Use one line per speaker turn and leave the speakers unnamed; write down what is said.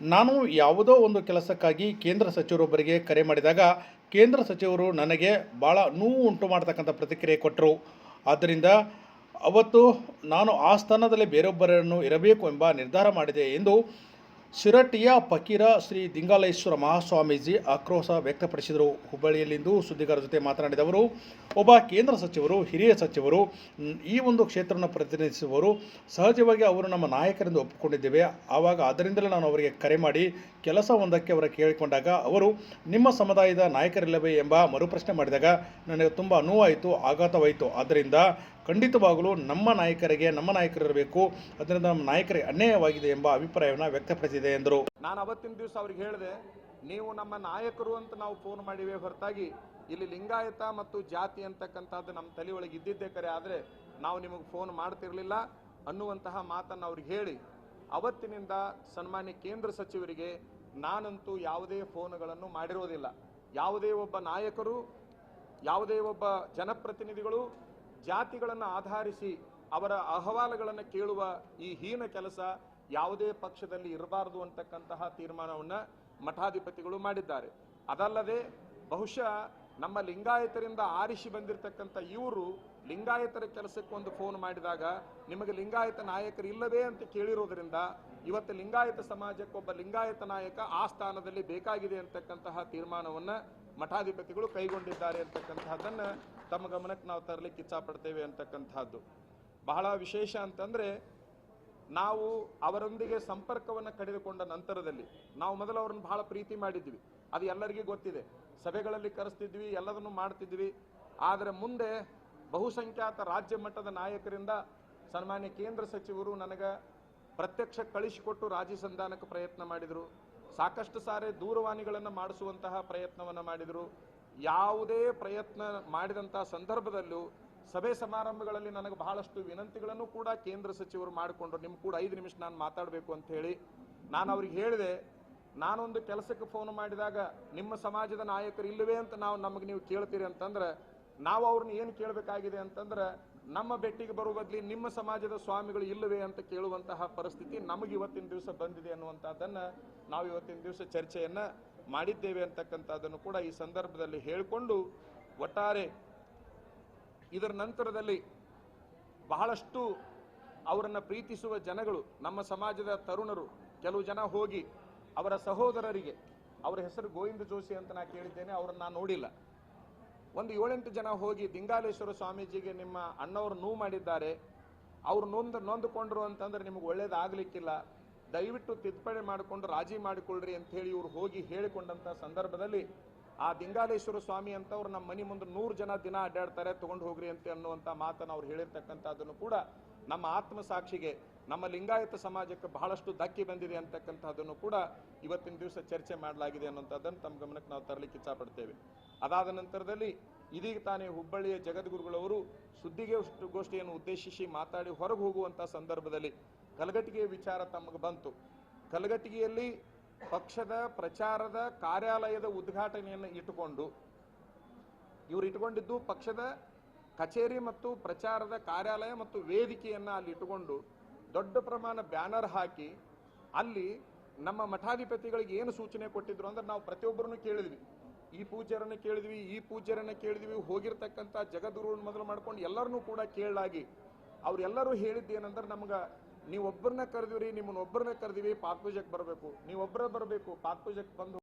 ನಾನು ಯಾವುದೋ ಒಂದು ಕೆಲಸಕ್ಕಾಗಿ ಕೇಂದ್ರ ಸಚಿವರೊಬ್ಬರಿಗೆ ಕರೆ ಮಾಡಿದಾಗ ಕೇಂದ್ರ ಸಚಿವರು ನನಗೆ ಭಾಳ ನೋವು ಉಂಟು ಮಾಡ್ತಕ್ಕಂಥ ಪ್ರತಿಕ್ರಿಯೆ ಕೊಟ್ಟರು. ಆದ್ದರಿಂದ ಅವತ್ತು ನಾನು ಆ ಸ್ಥಾನದಲ್ಲಿ ಬೇರೊಬ್ಬರನ್ನು ಇರಬೇಕು ಎಂಬ ನಿರ್ಧಾರ ಮಾಡಿದೆ ಎಂದು ಶಿರಟ್ಟಿಯ ಫಕೀರ ಶ್ರೀ ದಿಂಗಾಲೇಶ್ವರ ಮಹಾಸ್ವಾಮೀಜಿ ಆಕ್ರೋಶ ವ್ಯಕ್ತಪಡಿಸಿದರು. ಹುಬ್ಬಳ್ಳಿಯಲ್ಲಿಂದು ಸುದ್ದಿಗಾರರ ಜೊತೆ ಮಾತನಾಡಿದ ಅವರು, ಒಬ್ಬ ಕೇಂದ್ರ ಸಚಿವರು, ಹಿರಿಯ ಸಚಿವರು ಈ ಒಂದು ಕ್ಷೇತ್ರವನ್ನು ಪ್ರತಿನಿಧಿಸುವವರು ಸಹಜವಾಗಿ ಅವರು ನಮ್ಮ ನಾಯಕರೆಂದು ಒಪ್ಪಿಕೊಂಡಿದ್ದೇವೆ. ಆವಾಗ ಅದರಿಂದಲೇ ನಾನು ಅವರಿಗೆ ಕರೆ ಮಾಡಿ ಕೆಲಸ ಒಂದಕ್ಕೆ ಅವರ ಕೇಳಿಕೊಂಡಾಗ ಅವರು, ನಿಮ್ಮ ಸಮುದಾಯದ ನಾಯಕರಿಲ್ಲವೇ ಎಂಬ ಮರುಪ್ರಶ್ನೆ ಮಾಡಿದಾಗ ನನಗೆ ತುಂಬ ನೋವಾಯಿತು, ಆಘಾತವಾಯಿತು. ಆದ್ದರಿಂದ ಖಂಡಿತವಾಗಲೂ ನಮ್ಮ ನಾಯಕರಿಗೆ, ನಮ್ಮ ನಾಯಕರಿರಬೇಕು. ಅದರಿಂದ ನಮ್ಮ ನಾಯಕರಿಗೆ ಅನ್ಯಾಯವಾಗಿದೆ ಎಂಬ ಅಭಿಪ್ರಾಯವನ್ನು ವ್ಯಕ್ತಪಡಿಸಿದೆ ಎಂದರು.
ನಾನು ಅವತ್ತಿನ ದಿವಸ ಅವ್ರಿಗೆ ಹೇಳಿದೆ, ನೀವು ನಮ್ಮ ನಾಯಕರು ಅಂತ ನಾವು ಫೋನ್ ಮಾಡಿವೆ ಹೊರತಾಗಿ, ಇಲ್ಲಿ ಲಿಂಗಾಯತ ಮತ್ತು ಜಾತಿ ಅಂತಕ್ಕಂಥದ್ದು ನಮ್ಮ ತಲೆ ಒಳಗೆ ಇದ್ದಿದ್ದೇ ಕರೆ, ಆದರೆ ನಾವು ನಿಮಗೆ ಫೋನ್ ಮಾಡ್ತಿರಲಿಲ್ಲ ಅನ್ನುವಂತಹ ಮಾತನ್ನು ಅವ್ರಿಗೆ ಹೇಳಿ, ಅವತ್ತಿನಿಂದ ಸನ್ಮಾನ್ಯ ಕೇಂದ್ರ ಸಚಿವರಿಗೆ ನಾನಂತೂ ಯಾವುದೇ ಫೋನ್ಗಳನ್ನು ಮಾಡಿರೋದಿಲ್ಲ. ಯಾವುದೇ ಒಬ್ಬ ನಾಯಕರು, ಯಾವುದೇ ಒಬ್ಬ ಜನಪ್ರತಿನಿಧಿಗಳು ಜಾತಿಗಳನ್ನು ಆಧರಿಸಿ ಅವರ ಅಹವಾಲುಗಳನ್ನು ಕೇಳುವ ಈ ಹೀನ ಕೆಲಸ ಯಾವುದೇ ಪಕ್ಷದಲ್ಲಿ ಇರಬಾರದು ಅಂತಕ್ಕಂತಹ ತೀರ್ಮಾನವನ್ನು ಮಠಾಧಿಪತಿಗಳು ಮಾಡಿದ್ದಾರೆ. ಅದಲ್ಲದೆ ಬಹುಶಃ ನಮ್ಮ ಲಿಂಗಾಯತರಿಂದ ಆರಿಸಿ ಬಂದಿರತಕ್ಕಂಥ ಇವರು ಲಿಂಗಾಯತರ ಕೆಲಸಕ್ಕೊಂದು ಫೋನ್ ಮಾಡಿದಾಗ ನಿಮಗೆ ಲಿಂಗಾಯತ ನಾಯಕರು ಇಲ್ಲವೇ ಅಂತ ಕೇಳಿರೋದ್ರಿಂದ ಇವತ್ತು ಲಿಂಗಾಯತ ಸಮಾಜಕ್ಕೆ ಒಬ್ಬ ಲಿಂಗಾಯತ ನಾಯಕ ಆ ಸ್ಥಾನದಲ್ಲಿ ಬೇಕಾಗಿದೆ ಅಂತಕ್ಕಂತಹ ತೀರ್ಮಾನವನ್ನು ಮಠಾಧಿಪತಿಗಳು ಕೈಗೊಂಡಿದ್ದಾರೆ ಅಂತಕ್ಕಂತಹದ್ದನ್ನ ತಮ್ಮ ಗಮನಕ್ಕೆ ನಾವು ತರಲಿಕ್ಕೆ ಇಚ್ಛಾಪಡ್ತೇವೆ ಅಂತಕ್ಕಂಥದ್ದು. ಬಹಳ ವಿಶೇಷ ಅಂತಂದ್ರೆ, ನಾವು ಅವರೊಂದಿಗೆ ಸಂಪರ್ಕವನ್ನು ಕಡಿದುಕೊಂಡ ನಂತರದಲ್ಲಿ, ನಾವು ಮೊದಲು ಅವ್ರನ್ನ ಬಹಳ ಪ್ರೀತಿ ಮಾಡಿದ್ವಿ. ಅದು ಎಲ್ಲರಿಗೂ ಗೊತ್ತಿದೆ. ಸಭೆಗಳಲ್ಲಿ ಕರೆಸ್ತಿದ್ವಿ, ಎಲ್ಲದನ್ನು ಮಾಡ್ತಿದ್ವಿ. ಆದರೆ ಮುಂದೆ ಬಹುಸಂಖ್ಯಾತ ರಾಜ್ಯ ಮಟ್ಟದ ನಾಯಕರಿಂದ ಸನ್ಮಾನ್ಯ ಕೇಂದ್ರ ಸಚಿವರು ನನಗೆ ಪ್ರತ್ಯಕ್ಷ ಕಳಿಸಿಕೊಟ್ಟು ರಾಜಿ ಸಂಧಾನಕ್ಕೆ ಪ್ರಯತ್ನ ಮಾಡಿದರು. ಸಾಕಷ್ಟು ಸಾರಿ ದೂರವಾಣಿಗಳನ್ನು ಮಾಡಿಸುವಂತಹ ಪ್ರಯತ್ನವನ್ನು ಮಾಡಿದರು. ಯಾವುದೇ ಪ್ರಯತ್ನ ಮಾಡಿದಂಥ ಸಂದರ್ಭದಲ್ಲೂ ಸಭೆ ಸಮಾರಂಭಗಳಲ್ಲಿ ನನಗೆ ಬಹಳಷ್ಟು ವಿನಂತಿಗಳನ್ನು ಕೂಡ ಕೇಂದ್ರ ಸಚಿವರು ಮಾಡಿಕೊಂಡ್ರು. ನಿಮ್ಮ ಕೂಡ ಐದು ನಿಮಿಷ ನಾನು ಮಾತಾಡಬೇಕು ಅಂತ ಹೇಳಿ ನಾನು ಅವ್ರಿಗೆ ಹೇಳಿದೆ, ನಾನೊಂದು ಕೆಲಸಕ್ಕೆ ಫೋನ್ ಮಾಡಿದಾಗ ನಿಮ್ಮ ಸಮಾಜದ ನಾಯಕರು ಇಲ್ಲವೇ ಅಂತ ನಾವು ನಮಗೆ ನೀವು ಕೇಳ್ತೀರಿ ಅಂತಂದ್ರೆ, ನಾವು ಅವ್ರನ್ನ ಏನು ಕೇಳಬೇಕಾಗಿದೆ ಅಂತಂದ್ರೆ ನಮ್ಮ ಬೆಟ್ಟಿಗೆ ಬರುವ ಬದಲಿ ನಿಮ್ಮ ಸಮಾಜದ ಸ್ವಾಮಿಗಳು ಇಲ್ಲವೇ ಅಂತ ಕೇಳುವಂತಹ ಪರಿಸ್ಥಿತಿ ನಮಗೆ ಇವತ್ತಿನ ದಿವಸ ಬಂದಿದೆ ಅನ್ನುವಂಥದ್ದನ್ನು ನಾವು ಇವತ್ತಿನ ದಿವಸ ಚರ್ಚೆಯನ್ನ ಮಾಡಿದ್ದೇವೆ ಅಂತಕ್ಕಂಥದ್ದನ್ನು ಕೂಡ ಈ ಸಂದರ್ಭದಲ್ಲಿ ಹೇಳಿಕೊಂಡು ಒಟ್ಟಾರೆ ಇದರ ನಂತರದಲ್ಲಿ ಬಹಳಷ್ಟು ಅವರನ್ನು ಪ್ರೀತಿಸುವ ಜನಗಳು, ನಮ್ಮ ಸಮಾಜದ ತರುಣರು, ಕೆಲವು ಜನ ಹೋಗಿ ಅವರ ಸಹೋದರರಿಗೆ, ಅವರ ಹೆಸರು ಗೋವಿಂದ ಜೋಶಿ ಅಂತ ನಾ ಕೇಳಿದ್ದೇನೆ, ಅವರನ್ನು ನಾನು ನೋಡಿಲ್ಲ. ಒಂದು ಏಳೆಂಟು ಜನ ಹೋಗಿ ದಿಂಗಾಲೇಶ್ವರ ಸ್ವಾಮೀಜಿಗೆ ನಿಮ್ಮ ಅಣ್ಣವರು ನೋವು ಮಾಡಿದ್ದಾರೆ. ಅವ್ರು ನೊಂದು ನೊಂದುಕೊಂಡ್ರು ಅಂತಂದ್ರೆ ನಿಮಗೆ ಒಳ್ಳೇದಾಗ್ಲಿಕ್ಕಿಲ್ಲ. ದಯವಿಟ್ಟು ತಿದ್ದುಪಡಿ ಮಾಡಿಕೊಂಡು ರಾಜಿ ಮಾಡಿಕೊಳ್ಳ್ರಿ ಅಂತ ಹೇಳಿ ಇವ್ರು ಹೋಗಿ ಹೇಳಿಕೊಂಡಂತ ಸಂದರ್ಭದಲ್ಲಿ ಆ ದಿಂಗಾಲೇಶ್ವರ ಸ್ವಾಮಿ ಅಂತವ್ರು ನಮ್ಮ ಮನೆ ಮುಂದೆ ನೂರು ಜನ ದಿನ ಅಡ್ಡಾಡ್ತಾರೆ, ತಗೊಂಡು ಹೋಗ್ರಿ ಅಂತ ಅನ್ನುವಂಥ ಮಾತನ್ನು ಅವ್ರು ಹೇಳಿರ್ತಕ್ಕಂಥದ್ದನ್ನು ಕೂಡ ನಮ್ಮ ಆತ್ಮಸಾಕ್ಷಿಗೆ ನಮ್ಮ ಲಿಂಗಾಯತ ಸಮಾಜಕ್ಕೆ ಬಹಳಷ್ಟು ಧಕ್ಕೆ ಬಂದಿದೆ ಅಂತಕ್ಕಂಥದ್ದನ್ನು ಕೂಡ ಇವತ್ತಿನ ದಿವಸ ಚರ್ಚೆ ಮಾಡಲಾಗಿದೆ ಅನ್ನುವಂಥದ್ದನ್ನು ತಮ್ಮ ಗಮನಕ್ಕೆ ನಾವು ತರಲಿಕ್ಕೆ ಇಚ್ಛಾಪಡ್ತೇವೆ. ಅದಾದ ನಂತರದಲ್ಲಿ ಇದೀಗ ತಾನೇ ಹುಬ್ಬಳ್ಳಿಯ ಜಗದ್ಗುರುಗಳವರು ಸುದ್ದಿಗೆ ಗೋಷ್ಠಿಯನ್ನು ಉದ್ದೇಶಿಸಿ ಮಾತಾಡಿ ಹೊರಗೆ ಹೋಗುವಂಥ ಸಂದರ್ಭದಲ್ಲಿ ಕಲಗಟ್ಟಿಗೆಯ ವಿಚಾರ ತಮಗೆ ಬಂತು. ಕಲಗಟ್ಟಿಗೆಯಲ್ಲಿ ಪಕ್ಷದ ಪ್ರಚಾರದ ಕಾರ್ಯಾಲಯದ ಉದ್ಘಾಟನೆಯನ್ನು ಇಟ್ಟುಕೊಂಡು, ಇವರು ಇಟ್ಟುಕೊಂಡಿದ್ದು ಪಕ್ಷದ ಕಚೇರಿ ಮತ್ತು ಪ್ರಚಾರದ ಕಾರ್ಯಾಲಯ ಮತ್ತು ವೇದಿಕೆಯನ್ನ ಅಲ್ಲಿ ಇಟ್ಟುಕೊಂಡು ದೊಡ್ಡ ಪ್ರಮಾಣ ಬ್ಯಾನರ್ ಹಾಕಿ ಅಲ್ಲಿ ನಮ್ಮ ಮಠಾಧಿಪತಿಗಳಿಗೆ ಏನು ಸೂಚನೆ ಕೊಟ್ಟಿದ್ರು ಅಂದ್ರೆ ನಾವು ಪ್ರತಿಯೊಬ್ಬರನ್ನು ಕೇಳಿದ್ವಿ. ಈ ಪೂಜ್ಯರನ್ನು ಕೇಳಿದ್ವಿ, ಈ ಪೂಜ್ಯರನ್ನು ಕೇಳಿದ್ವಿ, ಹೋಗಿರ್ತಕ್ಕಂಥ ಜಗದ್ಗುರು ಮೊದಲು ಮಾಡ್ಕೊಂಡು ಎಲ್ಲರನ್ನೂ ಕೂಡ ಕೇಳಲಾಗಿ ಅವರೆಲ್ಲರೂ ಹೇಳಿದ್ದೇನೆಂದ್ರೆ ನಮ್ಗೆ ನೀವು ಒಬ್ಬರನ್ನ ಕರೆದಿವ್ರಿ ನಿಮ್ಮನ್ನ ಒಬ್ಬರನ್ನ ಕರೆದಿವಿ ಪಾಕ್ ಪೂಜೆಗೆ ಬರಬೇಕು. ನೀವು ಒಬ್ಬರೇ ಬರಬೇಕು ಪಾಕ್ ಪೂಜೆಗೆ ಬಂದು